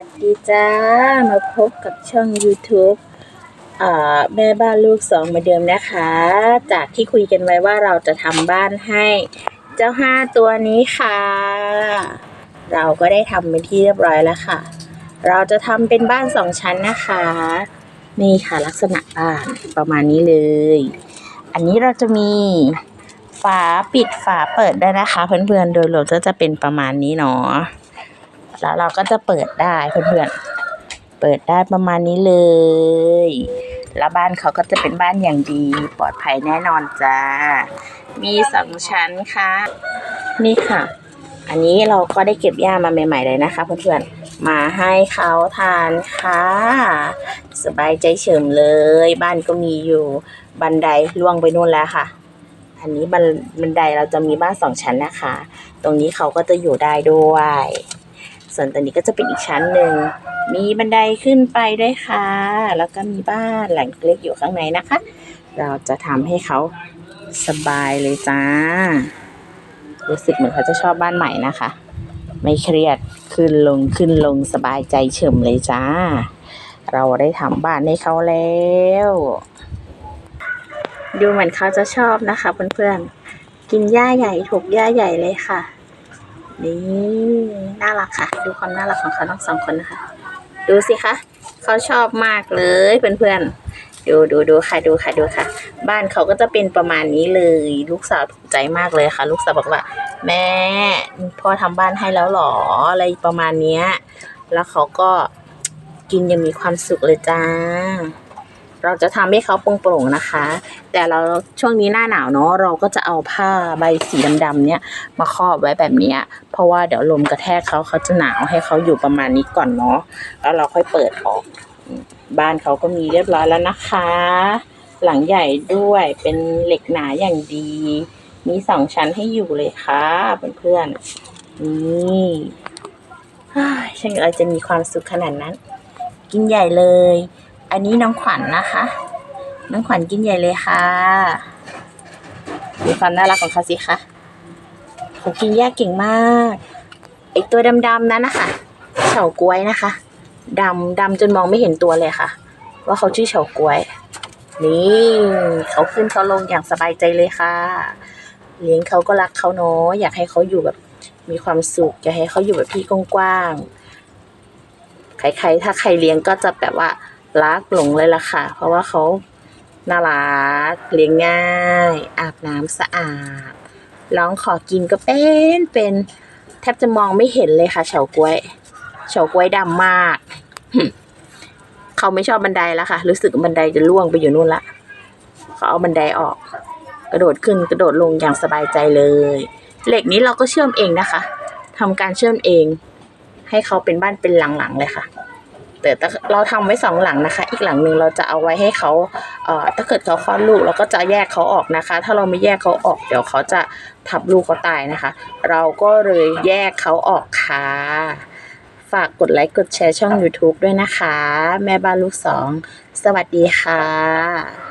สวัสดีจ้า มาพบกับช่อง YouTube อแม่บ้านลูกสองเหมือนเดิมนะคะ จากที่คุยกันไว้ว่าเราจะทำบ้านให้เจ้าห้าตัวนี้ค่ะ เราก็ได้ทำเป็นที่เรียบร้อยแล้วค่ะ เราจะทำเป็นบ้านสองชั้นนะคะ นี่ค่ะลักษณะบ้านประมาณนี้เลย อันนี้เราจะมีฝาปิดฝาเปิดได้นะคะ เพื่อนๆโดยรวมก็จะเป็นประมาณนี้เนาะ แล้วเราก็จะเปิดได้เพื่อนๆ เปิดได้ประมาณนี้เลย แล้วบ้านเขาก็จะเป็นบ้านอย่างดี ปลอดภัยแน่นอนจ้า มีสองชั้นค่ะ นี่ค่ะ อันนี้เราก็ได้เก็บหญ้ามาใหม่ ๆ เลยนะคะเพื่อนๆ มาให้เขาทานค่ะ สบายใจเฉิมเลย บ้านก็มีอยู่บันไดล่วงไปนู่นแล้วค่ะอันนี้บันบันไดเราจะมีบ้านสองชั้นนะคะ ตรงนี้เขาก็จะอยู่ได้ด้วย ส่วนตรงนี้ก็จะเป็นอีกชั้นหนึ่ง มีบันไดขึ้นไปด้วยค่ะ แล้วก็มีบ้านหลังเล็กอยู่ข้างในนะคะ เราจะทำให้เขาสบายเลยจ้า รู้สึกเหมือนเขาจะชอบบ้านใหม่นะคะ ไม่เครียดขึ้นลงขึ้นลงสบายใจเฉิมเลยจ้า เราได้ทำบ้านให้เขาแล้ว ดูเหมือนเขาจะชอบนะคะเพื่อนๆกินหญ้าใหญ่ถูกหญ้าใหญ่เลยค่ะ นี่ น่ารักค่ะ ดูความน่ารักของเขาทั้งสองคนนะคะ ดูสิคะเขาชอบมากเลยเพื่อนๆ ดูดูดูค่ะดูค่ะดูค่ะ บ้านเขาก็จะเป็นประมาณนี้เลย ลูกสาวถูกใจมากเลยค่ะ ลูกสาวบอกว่า แม่พ่อทำบ้านให้แล้วหรออะไรประมาณเนี้ย แล้วเขาก็กินยังมีความสุขเลยจ้า เราจะทำให้เขาโปร่งๆนะคะ แต่เราช่วงนี้หน้าหนาวเนาะเราก็จะเอาผ้าใบสีดำๆเนี้ยมาครอบไว้แบบเนี้ยเพราะว่าเดี๋ยวลมกระแทกเขาเขาจะหนาวให้เขาอยู่ประมาณนี้ก่อนเนาะแล้วเราค่อยเปิดออกบ้านเขาก็มีเรียบร้อยแล้วนะคะ หลังใหญ่ด้วยเป็นเหล็กหนาอย่างดี มีสองชั้นให้อยู่เลยค่ะเพื่อนๆนี่อ้ายช่างอะไรจะมีความสุขขนาดนั้น กินใหญ่เลย อันนี้น้องขวัญนนะคะ น้องขวัญกินใหญ่เลยค่ะดูความน่ารักของเขาสิคะเขากินแยกเก่งมาก ไอตัวดำๆนั้นนะคะเฉาก๊วยนะคะดำดำจนมองไม่เห็นตัวเลยค่ะ ว่าเขาชื่อเฉาก๊วย นี่เขาขึ้นเขาลงอย่างสบายใจเลยค่ะ เลี้ยงเขาก็รักเขาเนาะอยากให้เขาอยู่แบบมีความสุขอยากให้เขาอยู่แบบที่กว้างๆใครๆถ้าใครเลี้ยงก็จะแบบว่า รักหลงเลยล่ะค่ะ เพราะว่าเขาน่ารักเลี้ยงง่าย อาบน้ำสะอาดร้องขอกินก็เป็นเป็นแทบจะมองไม่เห็นเลยค่ะเฉาก๊วยเฉาก๊วยดำมาก เขาไม่ชอบบันไดแล้วค่ะ รู้สึกบันไดจะล่วงไปอยู่นู่นละเขาเอาบันไดออก กระโดดขึ้นกระโดดลงอย่างสบายใจเลย เหล็กนี้เราก็เชื่อมเองนะคะทำการเชื่อมเอง ให้เขาเป็นบ้านเป็นหลังๆเลยค่ะ แต่เราทำไว้สองหลังนะคะ อีกหลังหนึ่งเราจะเอาไว้ให้เขาเอ่อถ้าเกิดเขาคลอดลูกเราก็จะแยกเขาออกนะคะ ถ้าเราไม่แยกเขาออกเดี๋ยวเขาจะทับลูกเขาตายนะคะ เราก็เลยแยกเขาออกค่ะ ฝากกดไลค์กดแชร์ช่อง YouTube ด้วยนะคะ แม่บ้านลูกสอง สวัสดีค่ะ